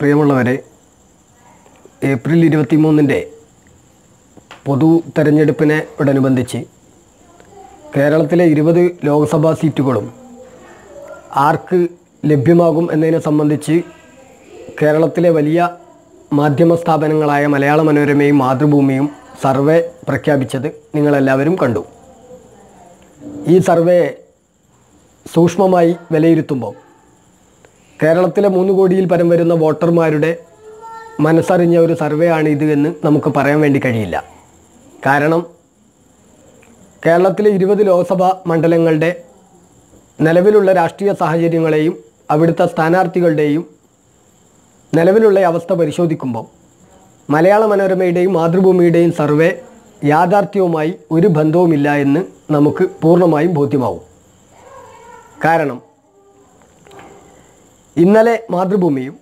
പ്രിയമുള്ളവരെ ഏപ്രിൽ ഇരുപത്തി മൂന്നിന്റെ പൊതു തെരഞ്ഞെടുപ്പിനോടനുബന്ധിച്ച് കേരളത്തിലെ ഇരുപത് ലോക്സഭാ സീറ്റുകളും ആർക്ക് ലഭ്യമാകും എന്നതിനെ സംബന്ധിച്ച് കേരളത്തിലെ വലിയ മാധ്യമ സ്ഥാപനങ്ങളായ മലയാള മനോരമയും മാതൃഭൂമിയും സർവേ പ്രഖ്യാപിച്ചത് നിങ്ങളെല്ലാവരും കണ്ടു. ഈ സർവേ സൂക്ഷ്മമായി വിലയിരുത്തുമ്പോൾ കേരളത്തിലെ മൂന്ന് കോടിയിൽ പരം വരുന്ന വോട്ടർമാരുടെ മനസ്സറിഞ്ഞ ഒരു സർവേ ആണ് ഇത് എന്ന് നമുക്ക് പറയാൻ വേണ്ടി കഴിയില്ല. കാരണം കേരളത്തിലെ ഇരുപത് ലോക്സഭാ മണ്ഡലങ്ങളുടെ നിലവിലുള്ള രാഷ്ട്രീയ സാഹചര്യങ്ങളെയും അവിടുത്തെ സ്ഥാനാർത്ഥികളുടെയും നിലവിലുള്ള അവസ്ഥ പരിശോധിക്കുമ്പോൾ മലയാള മനോരമയുടെയും മാതൃഭൂമിയുടെയും സർവേ യാഥാർത്ഥ്യവുമായി ഒരു ബന്ധവുമില്ല എന്ന് നമുക്ക് പൂർണമായും ബോധ്യമാവും. കാരണം ഇന്നലെ മാതൃഭൂമിയും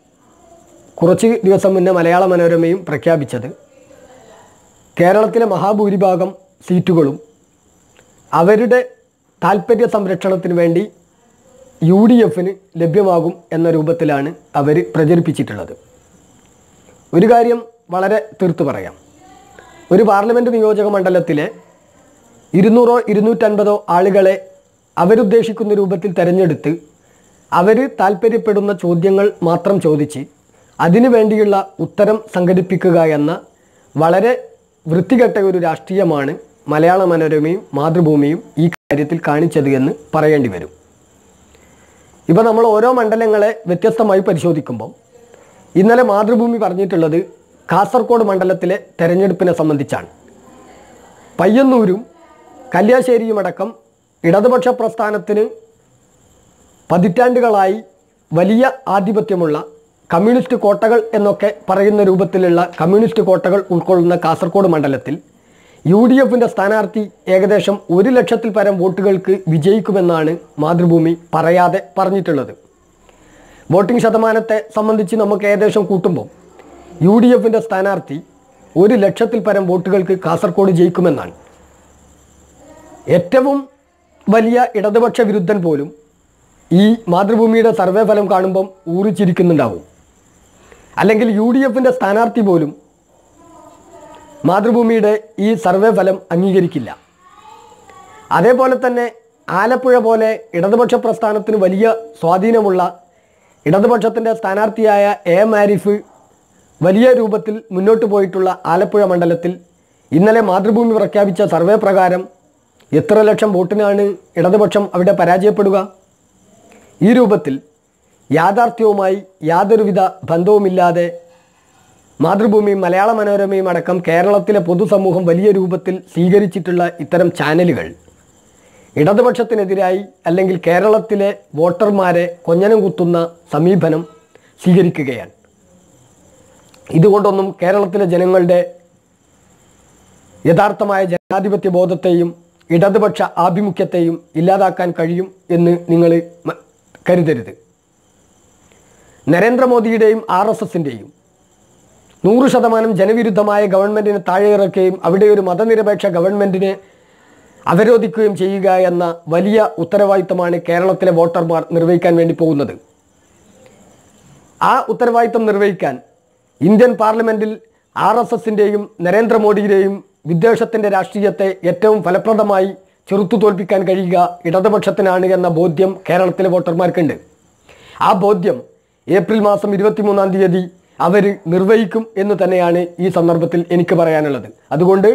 കുറച്ച് ദിവസം മുന്നേ മലയാള മനോരമയും പ്രഖ്യാപിച്ചത് കേരളത്തിലെ മഹാഭൂരിഭാഗം സീറ്റുകളും അവരുടെ താൽപ്പര്യ സംരക്ഷണത്തിന് വേണ്ടി യു ഡി എഫിന് ലഭ്യമാകും എന്ന രൂപത്തിലാണ് അവർ പ്രചരിപ്പിച്ചിട്ടുള്ളത്. ഒരു കാര്യം വളരെ തീർത്തു പറയാം. ഒരു പാർലമെന്റ് നിയോജക മണ്ഡലത്തിലെ ഇരുന്നൂറോ ഇരുന്നൂറ്റൻപതോ ആളുകളെ അവരുദ്ദേശിക്കുന്ന രൂപത്തിൽ തിരഞ്ഞെടുത്ത് അവർ താല്പര്യപ്പെടുന്ന ചോദ്യങ്ങൾ മാത്രം ചോദിച്ച് അതിനു വേണ്ടിയുള്ള ഉത്തരം സംഘടിപ്പിക്കുക എന്ന വളരെ വൃത്തികെട്ട ഒരു രാഷ്ട്രീയമാണ് മലയാള മനോരമയും മാതൃഭൂമിയും ഈ കാര്യത്തിൽ കാണിച്ചത് എന്ന് പറയേണ്ടി വരും. ഇപ്പോൾ നമ്മൾ ഓരോ മണ്ഡലങ്ങളെ വ്യത്യസ്തമായി പരിശോധിക്കുമ്പോൾ ഇന്നലെ മാതൃഭൂമി പറഞ്ഞിട്ടുള്ളത് കാസർഗോഡ് മണ്ഡലത്തിലെ തെരഞ്ഞെടുപ്പിനെ സംബന്ധിച്ചാണ്. പയ്യന്നൂരും കല്യാശ്ശേരിയുമടക്കം ഇടതുപക്ഷ പ്രസ്ഥാനത്തിന് പതിറ്റാണ്ടുകളായി വലിയ ആധിപത്യമുള്ള കമ്മ്യൂണിസ്റ്റ് കോട്ടകൾ എന്നൊക്കെ പറയുന്ന രൂപത്തിലുള്ള കമ്മ്യൂണിസ്റ്റ് കോട്ടകൾ ഉൾക്കൊള്ളുന്ന കാസർഗോഡ് മണ്ഡലത്തിൽ യു ഡി എഫിന്റെ സ്ഥാനാർത്ഥി ഏകദേശം ഒരു ലക്ഷത്തിൽ പരം വോട്ടുകൾക്ക് വിജയിക്കുമെന്നാണ് മാതൃഭൂമി പറയാതെ പറഞ്ഞിട്ടുള്ളത്. വോട്ടിംഗ് ശതമാനത്തെ സംബന്ധിച്ച് നമുക്ക് ഏകദേശം കൂട്ടുമ്പോൾ യു ഡി എഫിന്റെ സ്ഥാനാർത്ഥി ഒരു ലക്ഷത്തിൽ പരം വോട്ടുകൾക്ക് കാസർഗോഡ് ജയിക്കുമെന്നാണ്. ഏറ്റവും വലിയ ഇടതുപക്ഷ വിരുദ്ധൻ പോലും ഈ മാതൃഭൂമിയുടെ സർവേ ഫലം കാണുമ്പം ഊറിച്ചിരിക്കുന്നുണ്ടാവും അല്ലെങ്കിൽ യു ഡി എഫിന്റെ സ്ഥാനാർത്ഥി പോലും മാതൃഭൂമിയുടെ ഈ സർവേ ഫലം അംഗീകരിക്കില്ല. അതേപോലെ തന്നെ ആലപ്പുഴ പോലെ ഇടതുപക്ഷ പ്രസ്ഥാനത്തിന് വലിയ സ്വാധീനമുള്ള ഇടതുപക്ഷത്തിന്റെ സ്ഥാനാർത്ഥിയായ എ മാരിഫ് വലിയ രൂപത്തിൽ മുന്നോട്ട് പോയിട്ടുള്ള ആലപ്പുഴ മണ്ഡലത്തിൽ ഇന്നലെ മാതൃഭൂമി പ്രഖ്യാപിച്ച സർവേ പ്രകാരം എത്ര ലക്ഷം വോട്ടിനാണ് ഇടതുപക്ഷം അവിടെ പരാജയപ്പെടുക? ഈ രൂപത്തിൽ യാഥാർത്ഥ്യവുമായി യാതൊരുവിധ ബന്ധവുമില്ലാതെ മാതൃഭൂമിയും മലയാള മനോരമയും അടക്കം കേരളത്തിലെ പൊതുസമൂഹം വലിയ രൂപത്തിൽ സ്വീകരിച്ചിട്ടുള്ള ഇത്തരം ചാനലുകൾ ഇടതുപക്ഷത്തിനെതിരായി അല്ലെങ്കിൽ കേരളത്തിലെ വോട്ടർമാരെ കൊഞ്ഞനം കുത്തുന്ന സമീപനം സ്വീകരിക്കുകയാണ്. ഇതുകൊണ്ടൊന്നും കേരളത്തിലെ ജനങ്ങളുടെ യഥാർത്ഥമായ ജനാധിപത്യ ബോധത്തെയും ഇടതുപക്ഷ ആഭിമുഖ്യത്തെയും ഇല്ലാതാക്കാൻ കഴിയും എന്ന് നിങ്ങൾ കരുതരുത്. നരേന്ദ്രമോദിയുടെയും ആർ എസ് എസിന്റെയും നൂറ് ശതമാനം ജനവിരുദ്ധമായ ഗവൺമെന്റിനെ താഴെയിറക്കുകയും അവിടെ ഒരു മതനിരപേക്ഷ ഗവൺമെന്റിനെ അവരോധിക്കുകയും ചെയ്യുക എന്ന വലിയ ഉത്തരവാദിത്തമാണ് കേരളത്തിലെ വോട്ടർമാർ നിർവഹിക്കാൻ വേണ്ടി പോകുന്നത്. ആ ഉത്തരവാദിത്തം നിർവഹിക്കാൻ ഇന്ത്യൻ പാർലമെന്റിൽ ആർ എസ് എസിന്റെയും നരേന്ദ്രമോദിയുടെയും വിദ്വേഷത്തിന്റെ രാഷ്ട്രീയത്തെ ഏറ്റവും ഫലപ്രദമായി ചെറുത്തു തോൽപ്പിക്കാൻ കഴിയുക ഇടതുപക്ഷത്തിനാണ് എന്ന ബോധ്യം കേരളത്തിലെ വോട്ടർമാർക്കുണ്ട്. ആ ബോധ്യം ഏപ്രിൽ മാസം ഇരുപത്തിമൂന്നാം തീയതി അവർ നിർവഹിക്കും എന്ന് തന്നെയാണ് ഈ സന്ദർഭത്തിൽ എനിക്ക് പറയാനുള്ളത്. അതുകൊണ്ട്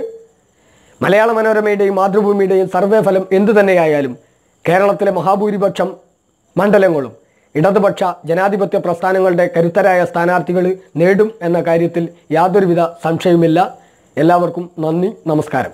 മലയാള മനോരമയുടെയും മാതൃഭൂമിയുടെയും സർവേ ഫലം എന്തു തന്നെയായാലും കേരളത്തിലെ മഹാഭൂരിപക്ഷം മണ്ഡലങ്ങളും ഇടതുപക്ഷ ജനാധിപത്യ പ്രസ്ഥാനങ്ങളുടെ കരുത്തരായ സ്ഥാനാർത്ഥികൾ നേടും എന്ന കാര്യത്തിൽ യാതൊരുവിധ സംശയവുമില്ല. എല്ലാവർക്കും നന്ദി നമസ്കാരം.